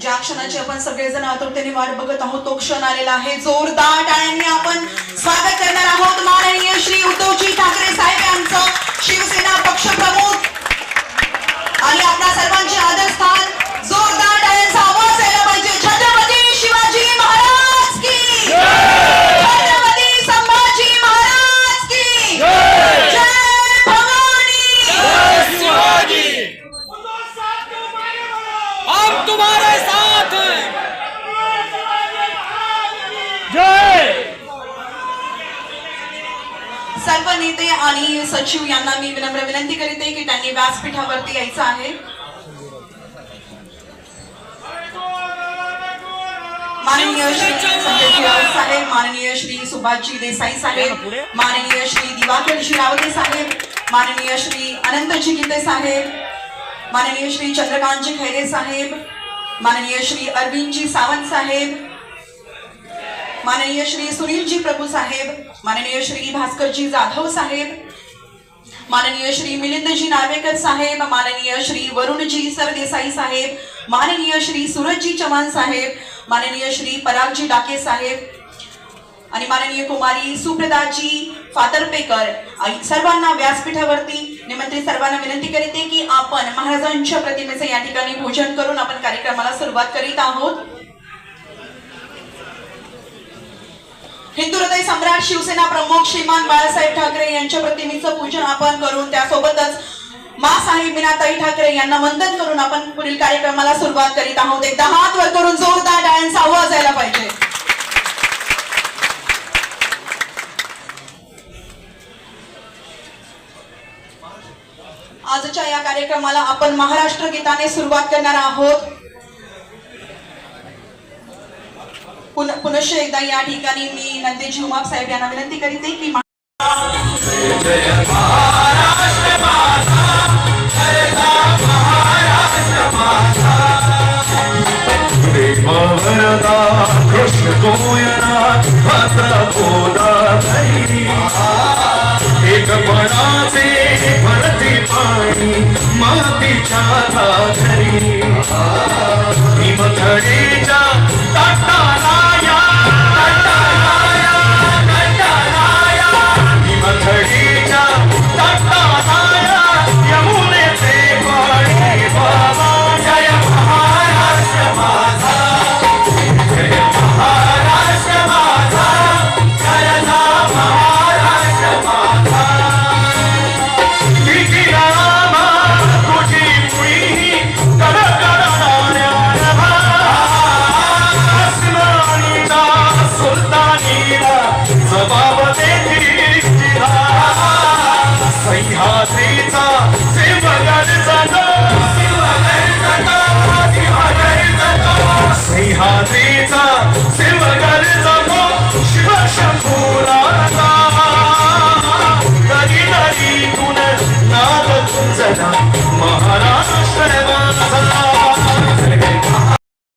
ज्या क्षणाची आपण सगळेजण आतुरतेने वाट बघत आहोत तो क्षण आलेला आहे. जोरदार टाळ्यांनी आपण स्वागत करणार आहोत. सर्व नेते आणि सचिव यांना मी विनम्र विनंती करीते की त्यांनी व्यासपीठावरती यायचं आहे. माननीय श्री साहेब माननीय श्री सुभाषजी देसाई साहेब माननीय श्री दिवाकरजी रावते साहेब माननीय श्री अनंतजी गीते साहेब माननीय श्री चंद्रकांतजी खैरे साहेब माननीय श्री अरविंदजी सावंत साहेब माननीय श्री सुनीलजी प्रभू साहेब माननीय श्री भास्करजी जाधव साहेब माननीय श्री मिलिंदजी नार्वेकर साहेब माननीय श्री वरुणजी सरदेसाई साहेब माननीय श्री सूरजजी चव्हाण साहेब माननीय श्री परागजी डाके साहेब आणि माननीय कुमारी सुप्रदाजी फातर्पेकर. सर्वांना व्यासपीठावरती निमंत्रित सर्वांना विनंती करते की आपण महाराजांच्या प्रतिमेचं या ठिकाणी पूजन करून आपण कार्यक्रमाला सुरुवात करीत आहोत. हिंदू हृदय सम्राट शिवसेना प्रमुख श्रीमान बाळासाहेब ठाकरे यांच्या प्रतिमेचं पूजन आपण करून त्यासोबतच मा साहेब मीनाताई ठाकरे यांना वंदन करून आपण पुढील कार्यक्रमाला सुरुवात करीत आहोत. एकदा हात वर करून जोरदार डाळ्यांचा आवाज यायला पाहिजे. आजच्या या कार्यक्रमाला आपण महाराष्ट्र गीताने सुरुवात करणार आहोत. पुनश्च एकदा या ठिकाणी मी नंदेजी उमाप साहेब यांना विनंती करीते की मा- प्रेमवरदा कृष्ण गोयना बोला भरती पाणी मातीच्या घरी हिमथडीच्या